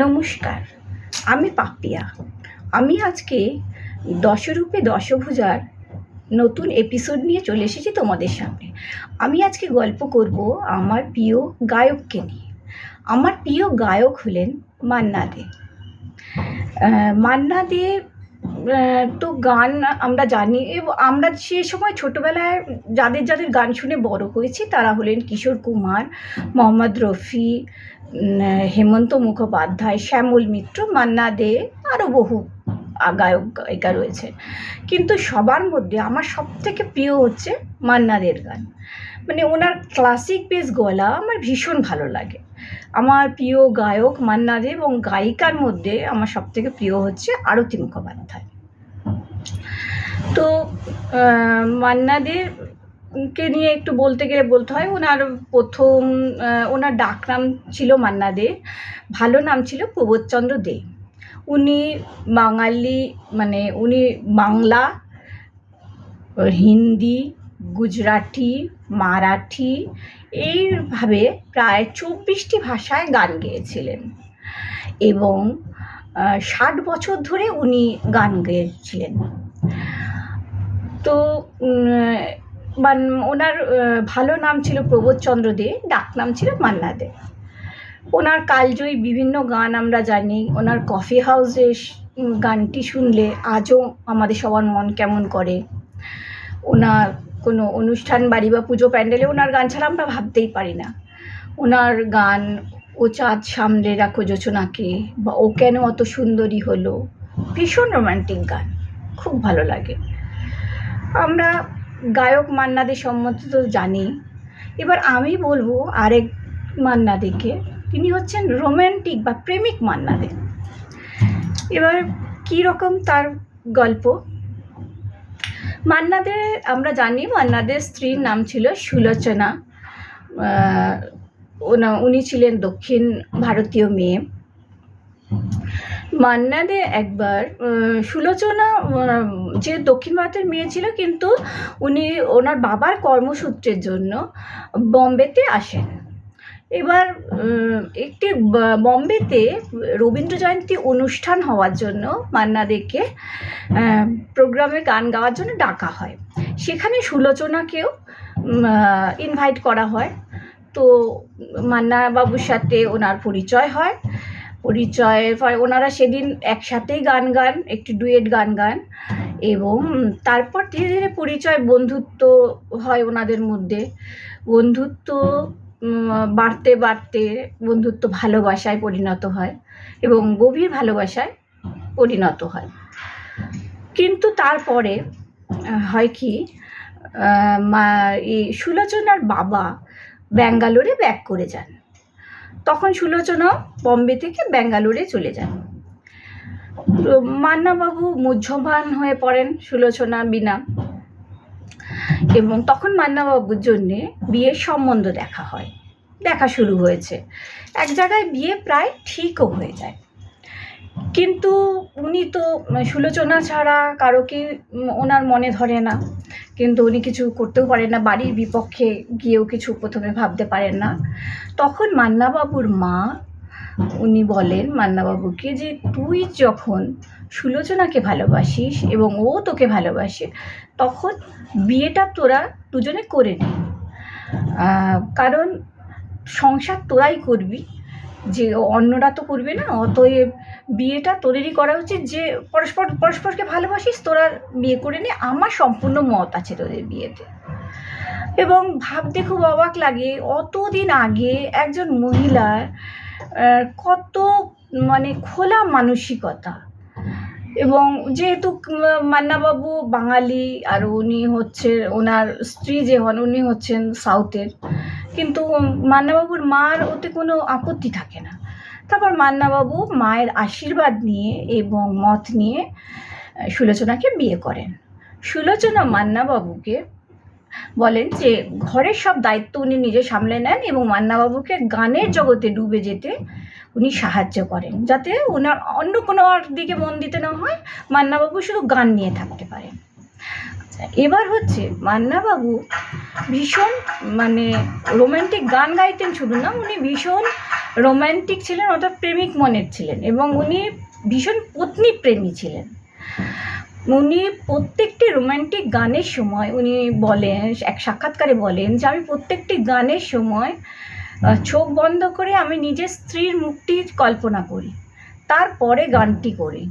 নমস্কার, আমি পাপিয়া। আমি আজকে দশরূপে দশভুজার নতুন এপিসোড নিয়ে চলে এসেছি তোমাদের সামনে। আমি আজকে গল্প করব আমার প্রিয় গায়ককে নিয়ে। আমার প্রিয় গায়ক হলেন মান্না দে। মান্না দে তো গান আমরা জানি এবং আমরা সে সময় ছোটোবেলায় যাদের যাদের গান শুনে বড় হয়েছি তারা হলেন কিশোর কুমার, মোহাম্মদ রফি হেমন্ত মুখোপাধ্যায়, শ্যামল মিত্র, মান্না দে আরও বহু গায়ক গায়িকা রয়েছে। কিন্তু সবার মধ্যে আমার সব থেকে প্রিয় হচ্ছে মান্না দের গান। মানে ওনার ক্লাসিক বেস গলা আমার ভীষণ ভালো লাগে। আমার প্রিয় গায়ক মান্না দে এবং গায়িকার মধ্যে আমার সব থেকে প্রিয় হচ্ছে আরতি মুখোপাধ্যায়। তো মান্না দের কে নিয়ে একটু বলতে গেলে বলতে হয়, ওনার প্রথম ওনার ডাকনাম ছিল মান্না দে ভালো নাম ছিল প্রবোধচন্দ্র দে। উনি বাঙালি মানে উনি বাংলা, হিন্দি, গুজরাটি, মারাঠি, এইভাবে প্রায় চব্বিশটি ভাষায় গান গেয়েছিলেন। এবং ষাট বছর ধরে উনি গান গেয়েছিলেন। তো মান- ওনার ভালো নাম ছিল প্রবোধচন্দ্র দে, ডাক নাম ছিল মান্না দে। ওনার কালজয়ী বিভিন্ন গান আমরা জানি, ওনার কফি হাউসে গানটি শুনলে আজও আমাদের সবার মন কেমন করে। ওনার কোনো অনুষ্ঠান বাড়ি বা পুজো প্যান্ডেলে ওনার গান ছাড়া আমরা ভাবতেই পারি না। ওনার গান ও চাঁদ সামলে রাখো যোচনাকে বা ও কেন অত সুন্দরী হলো? ভীষণ রোমান্টিক গান, খুব ভালো লাগে। আমরা গায়ক মান্নাদের সম্বন্ধে তো জানি। এবার আমি বলব আরেক মান্নাদেকে, তিনি হচ্ছেন রোম্যান্টিক বা প্রেমিক মান্নাদে এবার কী রকম তার গল্প? মান্নাদের, আমরা জানি মান্নাদের স্ত্রীর নাম ছিল সুলোচনা। ওনা, উনি ছিলেন দক্ষিণ ভারতীয় মেয়ে। মান্নাদে একবার সুলোচনা যে দক্ষিণ ভারতের মেয়ে ছিল, কিন্তু উনি ওনার বাবার কর্মসূত্রের জন্য বম্বেতে আসেন। এবার একটি বম্বেতে রবীন্দ্র জয়ন্তী অনুষ্ঠান হওয়ার জন্য মান্নাদেরকে প্রোগ্রামে গান গাওয়ার জন্য ডাকা হয়। সেখানে সুলোচনাকেও ইনভাইট করা হয়। তো মান্না বাবুর সাথে ওনার পরিচয় হয়। পরিচয়ের পরে ওনারা সেদিন একসাথেই গান গান, একটি ডুয়েট গান গান এবং তারপর ধীরে ধীরে পরিচয়, বন্ধুত্ব হয় ওনাদের মধ্যে। বন্ধুত্ব বাড়তে বাড়তে বন্ধুত্ব ভালোবাসায় পরিণত হয় এবং গভীর ভালোবাসায় পরিণত হয়। কিন্তু তারপরে হয় কি সুলোচনার বাবা ব্যাঙ্গালোরে ব্যাক করে যান। তখন সুলোচনা বম্বে থেকে ব্যাঙ্গালোরে চলে যান। মান্নাবাবু মুহ্যমান হয়ে পড়েন সুলোচনা বিনা এবং তখন মান্নাবাবুর জন্যে বিয়ের সম্বন্ধ দেখা হয়। দেখা শুরু হয়েছে। এক জায়গায় বিয়ে প্রায় ঠিকও হয়ে যায়। কিন্তু উনি তো সুলোচনা ছাড়া কারোকে ওনার মনে ধরে না। কিন্তু উনি কিছু করতেও পারেন না, বাড়ির বিপক্ষে গিয়েও কিছু প্রথমে ভাবতে পারেন না। তখন মান্নাবাবুর মা উনি বলেন, মান্নাবাবুকে যে তুই যখন সুলোচনাকে ভালোবাসিস এবং ও তোকে ভালোবাসে, তখন বিয়েটা তোরা দুজনে করে নে। কারণ সংসার তোরাই করবি যে অন্যরা তো করবে না, অতএব বিয়েটা তোদেরই করা উচিত যে পরস্পর, পরস্পরকে ভালোবাসিস, তোরা বিয়ে করে নে, আমার সম্পূর্ণ মত আছে তোদের বিয়েতে। এবং ভাবতে খুব অবাক লাগে, অতদিন আগে একজন মহিলার কত মানে খোলা মানসিকতা এবং যেহেতু মান্নাবাবু বাঙালি, আর উনি হচ্ছে ওনার স্ত্রী যে হন, উনি হচ্ছেন সাউথের কিন্তু মান্নাবাবুর মার ওতে কোনো আপত্তি থাকে না। তারপর মান্নাবাবু মায়ের আশীর্বাদ নিয়ে এবং মত নিয়ে সুলোচনাকে বিয়ে করেন। সুলোচনা মান্নাবাবুকে বলেন যে, ঘরের সব দায়িত্ব উনি নিজে সামলে নেন এবং মান্নাবাবুকে গানের জগতে ডুবে যেতে উনি সাহায্য করেন। যাতে ওনার অন্য কোনো দিকে মন দিতে না হয়, মান্নাবাবু শুধু গান নিয়ে থাকতে পারেন। এবার হচ্ছে মান্নাবাবু ভীষণ মানে রোমান্টিক গান গাইতেন শুধু না, উনি ভীষণ রোমান্টিক ছিলেন, অর্থাৎ প্রেমিক মনের ছিলেন এবং উনি ভীষণ পত্নী প্রেমী ছিলেন। উনি প্রত্যেকটি রোমান্টিক গানের সময় উনি বলেন, এক সাক্ষাৎকারে বলেন যে, আমি প্রত্যেকটি গানের সময় চোখ বন্ধ করে আমি নিজের স্ত্রীর মুখটি কল্পনা করি, তারপরে গানটি করি।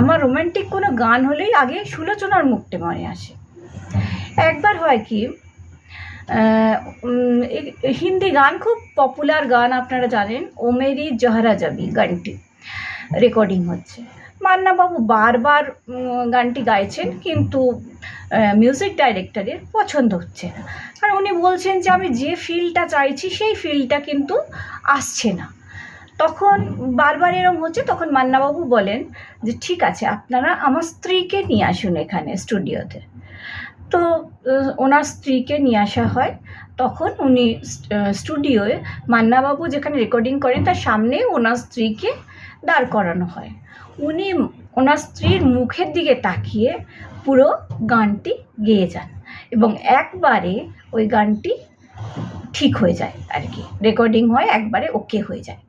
আমার রোমান্টিক কোনো গান হলেই আগে সুলোচনার মুখটি মনে আসে। একবার হয় কি হিন্দি গান খুব পপুলার গান আপনারা জানেন, ওমেরি মেরি জহরা যাবি গানটি রেকর্ডিং হচ্ছে। মান্নাবাবু বারবার গানটি গাইছেন, কিন্তু মিউজিক ডাইরেক্টরের পছন্দ হচ্ছে না। কারণ উনি বলছেন যে, আমি যে ফিলটা চাইছি, সেই ফিলটা কিন্তু আসছে না। তখন বারবার এরম হচ্ছে, তখন মান্নাবাবু বলেন যে, ঠিক আছে, আপনারা আমার স্ত্রীকে নিয়ে আসুন এখানে স্টুডিওতে। তো ওনার স্ত্রীকে নিয়ে আসা হয়। তখন উনি স্টুডিওয়ে মান্নাবাবু যেখানে রেকর্ডিং করেন, তার সামনে ওনার স্ত্রীকে দাঁড় করানো হয়। উনি ওনার স্ত্রীর মুখের দিকে তাকিয়ে পুরো গানটি গেয়ে যান এবং একবারে ওই গানটি ঠিক হয়ে যায় আর কি। রেকর্ডিং হয়, একবারে ওকে হয়ে যায়।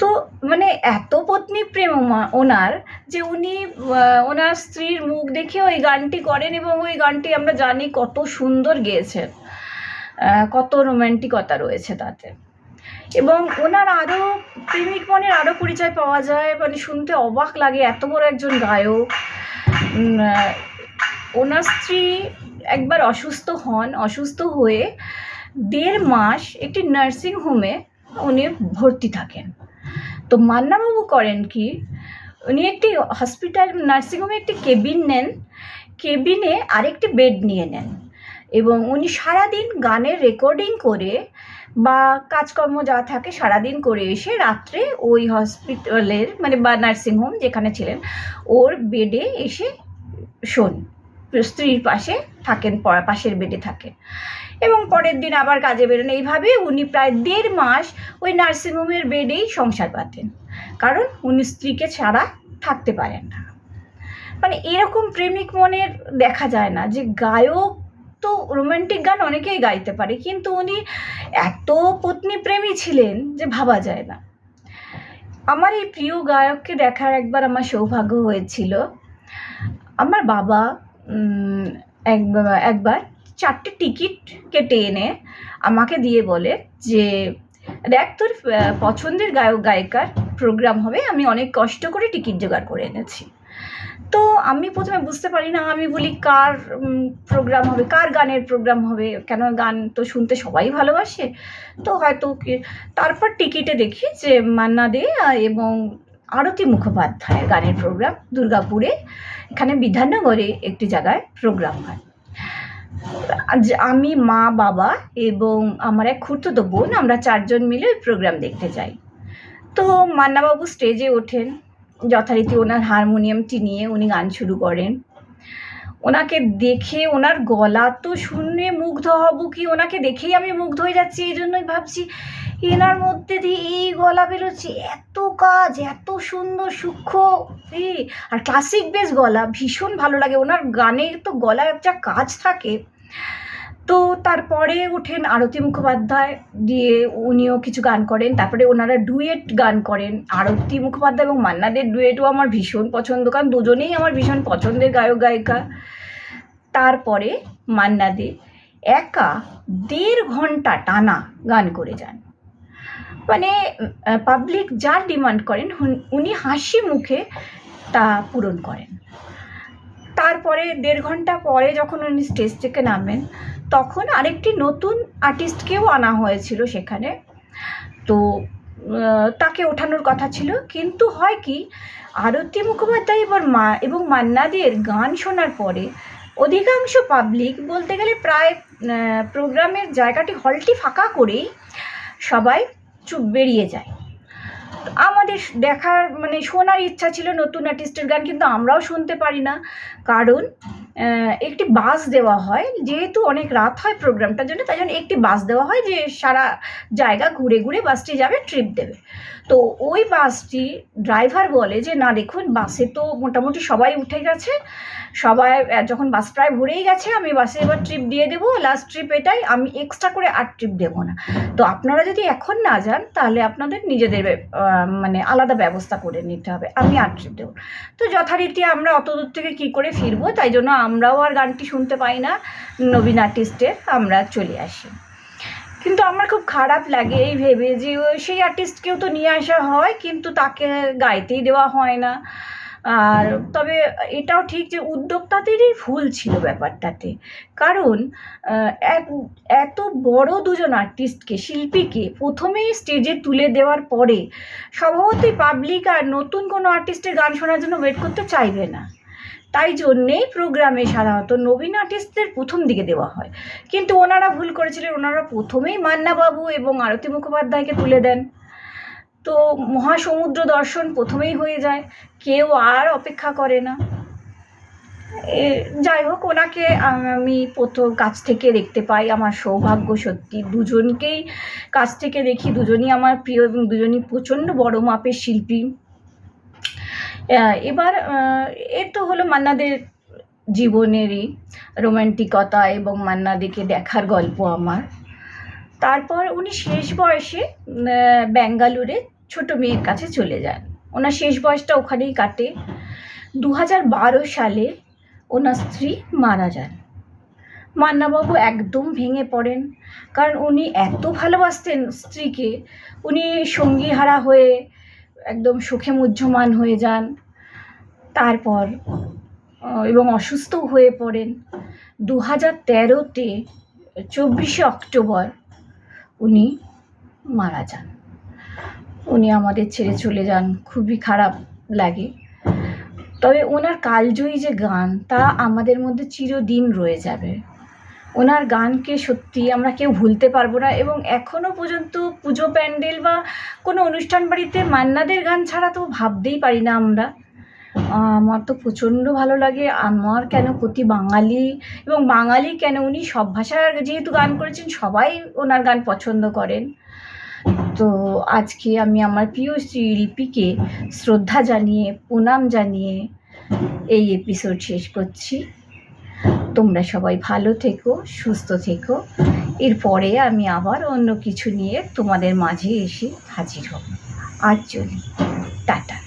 তো মানে এত পত্নী প্রেম ওনার যে উনি ওনার স্ত্রীর মুখ দেখে ওই গানটি করেন এবং ওই গানটি আমরা জানি কত সুন্দর গেয়েছেন। কত রোম্যান্টিকতা রয়েছে তাতে। এবং ওনার আরও প্রেমিক মনের আরও পরিচয় পাওয়া যায় মানে শুনতে অবাক লাগে, এত বড় একজন গায়ক। ওনার স্ত্রী একবার অসুস্থ হন, অসুস্থ হয়ে দেড় মাস একটি নার্সিং হোমে উনি ভর্তি থাকেন। তো মান্নাবাবু করেন কি? উনি একটি হসপিটাল নার্সিংহোমে একটি কেবিন নেন। কেবিনে আরেকটি বেড নিয়ে নেন এবং উনি সারাদিন গানের রেকর্ডিং করে বা কাজকর্ম যা থাকে সারাদিন করে এসে রাত্রে ওই হসপিটালের মানে বা নার্সিংহোম যেখানে ছিলেন, ওর বেডে এসে শোন। স্ত্রীর পাশে থাকেন পাশের বেডে থাকেন। এবং পরের দিন আবার কাজে বেরোন এইভাবে উনি প্রায় দেড় মাস ওই নার্সিংহোমের বেডেই সংসার পাতেন। কারণ উনি স্ত্রীকে ছাড়া থাকতে পারেন না। মানে এরকম প্রেমিক মনের দেখা যায় না যে গায়ক তো রোমান্টিক গান অনেকেই গাইতে পারে, কিন্তু উনি এত পত্নী প্রেমী ছিলেন যে ভাবা যায় না। আমার এই প্রিয় গায়ককে দেখার একবার আমার সৌভাগ্য হয়েছিল। আমার বাবা এক- একবার চারটে টিকিট কেটে এনে আমাকে দিয়ে বলে যে, দেখ তোর পছন্দের গায়ক, গায়িকার প্রোগ্রাম হবে, আমি অনেক কষ্ট করে টিকিট জোগাড় করে এনেছি। তো আমি প্রথমে বুঝতে পারি না, আমি বলি, কার প্রোগ্রাম হবে, কার গানের প্রোগ্রাম হবে? কেন গান তো শুনতে সবাই ভালোবাসে? তো হয়তো তারপর টিকিটে দেখি যে মান্না দে এবং আরতি মুখোপাধ্যায়ের গানের প্রোগ্রাম দুর্গাপুরে, এখানে বিধাননগরে একটি জায়গায় প্রোগ্রাম হয়। আমি, মা, বাবা এবং আমার এক খুঁড়তো বোন, আমরা চারজন মিলে ওই প্রোগ্রাম দেখতে যাই। তো মান্নাবাবু স্টেজে ওঠেন। যথারীতি ওনার হারমোনিয়ামটি নিয়ে উনি গান শুরু করেন। ওনাকে দেখে ওনার গলা তো শুনে মুগ্ধ হব কি? ওনাকে দেখেই আমি মুগ্ধ হয়ে যাচ্ছি এই জন্যই ভাবছি এনার মধ্যে দিয়ে এই গলা বেরোচ্ছে। এত কাজ, এত সুন্দর সূক্ষ্ম আর ক্লাসিক বেস গলা, ভীষণ ভালো লাগে। ওনার গানের তো গলায় একটা কাজ থাকে। তো তারপরে ওঠেন আরতি মুখোপাধ্যায়, দিয়ে উনিও কিছু গান করেন। তারপরে ওনারা ডুয়েট গান করেন, আরতি মুখোপাধ্যায় এবং মান্নাদের ডুয়েটও আমার ভীষণ পছন্দ, কারণ দুজনেই আমার ভীষণ পছন্দের গায়ক, গায়িকা। তারপরে মান্না দে একা দেড় ঘণ্টা টানা গান করে যান। মানে পাবলিক যার ডিমান্ড করেন উনি হাসি মুখে তা পূরণ করেন। তারপরে দেড় ঘণ্টা পরে যখন উনি স্টেজ থেকে নামেন তখন আরেকটি নতুন আর্টিস্টকেও আনা হয়েছিল সেখানে। তো তাকে ওঠানোর কথা ছিল। কিন্তু হয় কি, আরতি মুখোপাধ্যায় এবার মা, এবং মান্নাদের গান শোনার পরে অধিকাংশ পাবলিক বলতে গেলে প্রায় প্রোগ্রামের জায়গাটি হলটি ফাঁকা করেই সবাই চুপ বেরিয়ে যায়। আমাদের দেখার মানে শোনার ইচ্ছা ছিল নতুন আর্টিস্টের গান, কিন্তু আমরাও শুনতে পারি না। কারণ একটি বাস দেওয়া হয়। যেহেতু অনেক রাত হয় প্রোগ্রামটার জন্য, তাই জন্য একটি বাস দেওয়া হয় যে সারা জায়গা ঘুরে ঘুরে বাসটি যাবে ট্রিপ দেবে। তো ওই বাসটি ড্রাইভার বলে যে, না, দেখুন, বাসে তো মোটামুটি সবাই উঠে গেছে। সবাই যখন বাস প্রায় ভরেই গেছে, আমি বাসে এবার ট্রিপ দিয়ে দেবো। লাস্ট ট্রিপ এটাই, আমি এক্সট্রা করে আর ট্রিপ দেবো না। তো আপনারা যদি এখন না যান, তাহলে আপনাদের নিজেদের মানে আলাদা ব্যবস্থা করে নিতে হবে। আমি আর ট্রিপ দেবো তো যথারীতি আমরা অত দূর থেকে কী করে ফিরবো? তাই জন্য আমরাও আর গানটি শুনতে পাই না, নবীন আর্টিস্টের আমরা চলে আসি। কিন্তু আমার খুব খারাপ লাগে এই ভেবে যে সেই আর্টিস্টকেও তো নিয়ে আসা হয়, কিন্তু তাকে গাইতেই দেওয়া হয় না। আর তবে এটাও ঠিক যে উদ্যোক্তাদেরই ভুল ছিল ব্যাপারটাতে। কারণ এক- এত বড় দুজন আর্টিস্টকে শিল্পীকে প্রথমেই স্টেজে তুলে দেওয়ার পরে, স্বভাবতই পাবলিক আর নতুন কোনো আর্টিস্টের গান শোনার জন্য ওয়েট করতে চাইবে না। তাই জন্যেই প্রোগ্রামে সাধারণত নবীন আর্টিস্টদের প্রথম দিকে দেওয়া হয়। কিন্তু ওনারা ভুল করেছিলেন, ওনারা প্রথমেই মান্নাবাবু এবং আরতি মুখোপাধ্যায়কে তুলে দেন। তো মহাসমুদ্র দর্শন প্রথমেই হয়ে যায়, কেউ আর অপেক্ষা করে না। যাই হোক, ওনাকে আমি প্রথম কাছ থেকে দেখতে পাই, আমার সৌভাগ্য সত্যি। দুজনকেই কাছ থেকে দেখি, দুজনই আমার প্রিয় এবং দুজনই প্রচণ্ড বড় মাপের শিল্পী। এবার আহ, এ তো হলো মান্নাদের জীবনেরই রোমান্টিকতা এবং মান্নাদিকে দেখার গল্প আমার। তারপর উনি শেষ বয়সে ব্যাঙ্গালোরে ছোট মেয়ের কাছে চলে যান। ওনার শেষ বয়সটা ওখানেই কাটে। দু বারো সালে ওনার স্ত্রী মারা যান। মান্নাবাবু একদম ভেঙে পড়েন কারণ উনি এত ভালোবাসতেন স্ত্রীকে। উনি সঙ্গীহারা হয়ে একদম সুখে মুহ্যমান হয়ে যান। তারপর এবং অসুস্থ হয়ে পড়েন দু হাজার তেরোতে, চব্বিশে অক্টোবর, উনি মারা যান। উনি আমাদের ছেড়ে চলে যান, খুবই খারাপ লাগে। তবে ওনার কালজয়ী যে গান, তা আমাদের মধ্যে চিরদিন রয়ে যাবে। ওনার গানকে সত্যি আমরা কেউ ভুলতে পারব না এবং এখনও পর্যন্ত পুজো প্যান্ডেল বা কোনো অনুষ্ঠান বাড়িতে মান্নাদের গান ছাড়া তো ভাবতেই পারি না আমরা। আমার তো প্রচণ্ড ভালো লাগে। আমার কেন প্রতি বাঙালি এবং বাঙালি কেন উনি সব ভাষার যেহেতু গান করেছেন, সবাই ওনার গান পছন্দ করেন। তো আজকে আমি আমার প্রিয় শিল্পীকে শ্রদ্ধা জানিয়ে, প্রণাম জানিয়ে এই এপিসোড শেষ করছি। তোমরা সবাই ভালো থেকো, সুস্থ থেকো। এরপরে আমি আবার অন্য কিছু নিয়ে তোমাদের মাঝে এসে হাজির হব। আর চলি। টাটা।